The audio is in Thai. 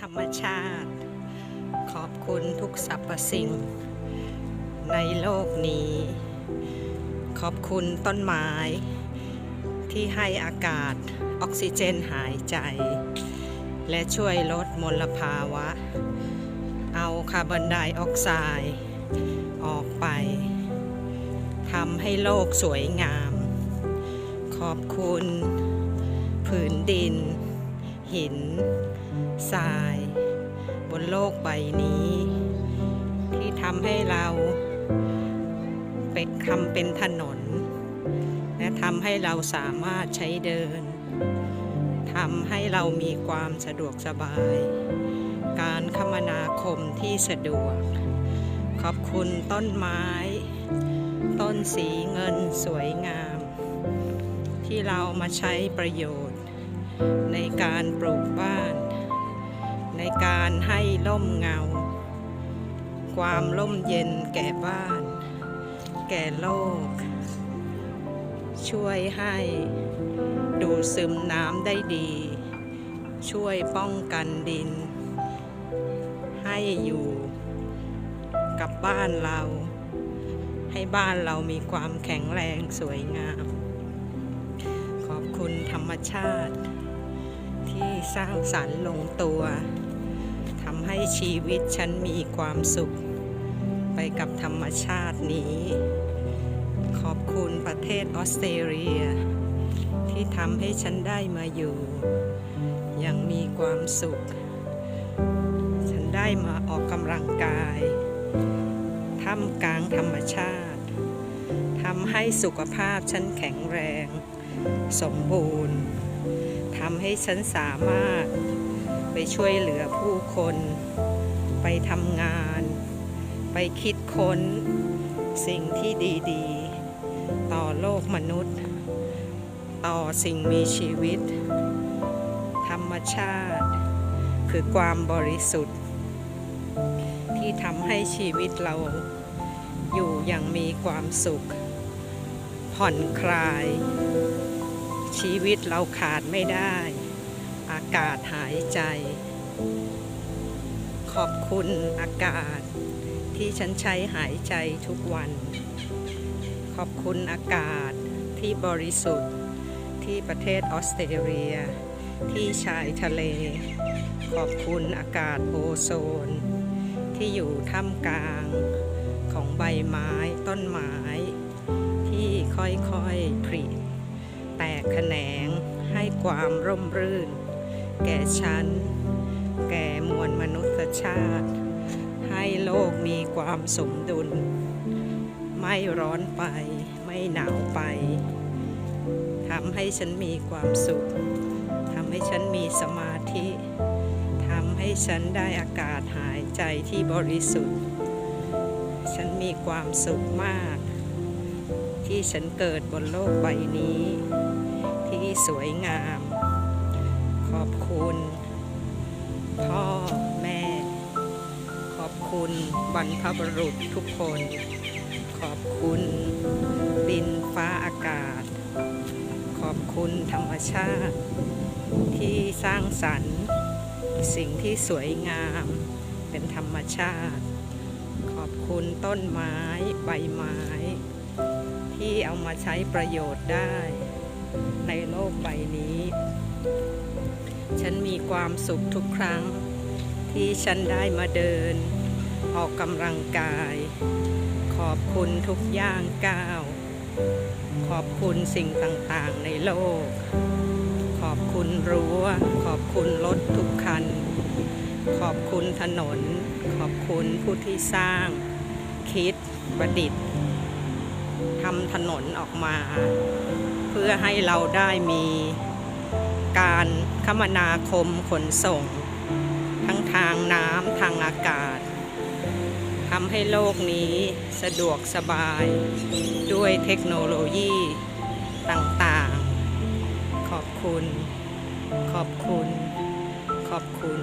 ธรรมชาติ ขอบคุณทุกสรรพสิ่ง ในโลกนี้ ขอบคุณต้นไม้ ที่ให้อากาศออกซิเจนหายใจ และช่วยลดมลภาวะ เอาคาร์บอนไดออกไซด์ออกไปทำให้โลกสวยงาม ขอบคุณผืนดิน หินทราย บนโลกใบนี้ ที่ทำให้เราเป็นทำเป็นถนน และทำให้เราสามารถใช้เดินทำให้เรามีความสะดวกสบาย การคมนาคมที่สะดวก ขอบคุณต้นไม้ ต้นสีเงินสวยงาม ที่เรามาใช้ประโยชน์ ในการปลูกบ้าน ในการให้ร่มเงา ความร่มเย็นแก่บ้าน แก่โลก ช่วยให้ดูดซึมน้ำได้ดี ช่วยป้องกันดิน ให้อยู่กับบ้านเรา ให้บ้านเรามีความแข็งแรงสวยงาม ขอบคุณธรรมชาติ ที่สร้างสรรค์ลงตัวทำให้ชีวิตฉันมีความสุข ไปกับธรรมชาตินี้ ขอบคุณประเทศออสเตรเลีย ที่ทำให้ฉันได้มาอยู่อยังมีความสุข ฉันได้มาออกกำลังกายท่ามกลางธรรมชาติทำให้สุขภาพฉันแข็งแรง สมบูรณ์ำให้ฉันสามารถไปช่วยเหลือผู้คน ไปทำงาน ไปคิดค้นสิ่งที่ดีๆ ต่อโลกมนุษย์ ต่อสิ่งมีชีวิต ธรรมชาติ คือความบริสุทธิ์ ที่ทำให้ชีวิตเราอยู่อย่างมีความสุข ผ่อนคลาย ชีวิตเราขาดไม่ได้ อากาศหายใจ ขอบคุณอากาศ ที่ฉันใช้หายใจทุกวัน ขอบคุณอากาศที่บริสุทธิ์ที่ประเทศออสเตรเลีย ที่ชายทะเล ขอบคุณอากาศโอโซน ที่อยู่ท่ามกลางของใบไม้ต้นไม้ ที่ค่อยๆผลิ แตกแขนงให้ความร่มรื่น แก่ฉัน แก่มวลมนุษยชาติ ให้โลกมีความสมดุล ไม่ร้อนไป ไม่หนาวไปทำให้ฉันมีความสุขทำให้ฉันมีสมาธิทำให้ฉันได้อากาศหายใจที่บริสุทธิ์ ฉันมีความสุขมาก ที่ฉันเกิดบนโลกใบนี้ ที่สวยงาม ขอบคุณ พ่อแม่ ขอบคุณบรรพบุรุษทุกคน ขอบคุณดินฟ้าอากาศ ขอบคุณธรรมชาติ ที่สร้างสรรค์ สิ่งที่สวยงาม เป็นธรรมชาติ ขอบคุณต้นไม้ใบไม้ เอามาใช้ประโยชน์ได้ ในโลกใบนี้ ฉันมีความสุขทุกครั้ง ที่ฉันได้มาเดิน ออกกำลังกาย ขอบคุณทุกย่างก้าว ขอบคุณสิ่งต่างๆในโลก ขอบคุณรั้ว ขอบคุณรถทุกคัน ขอบคุณถนน ขอบคุณผู้ที่สร้าง คิดประดิษฐ์ ทำถนนออกมา เพื่อให้เราได้มีการคมนาคมขนส่ง ทั้งทางน้ำทางอากาศทำให้โลกนี้สะดวกสบายด้วยเทคโนโลยีต่างๆ ขอบคุณ ขอบคุณ ขอบคุณ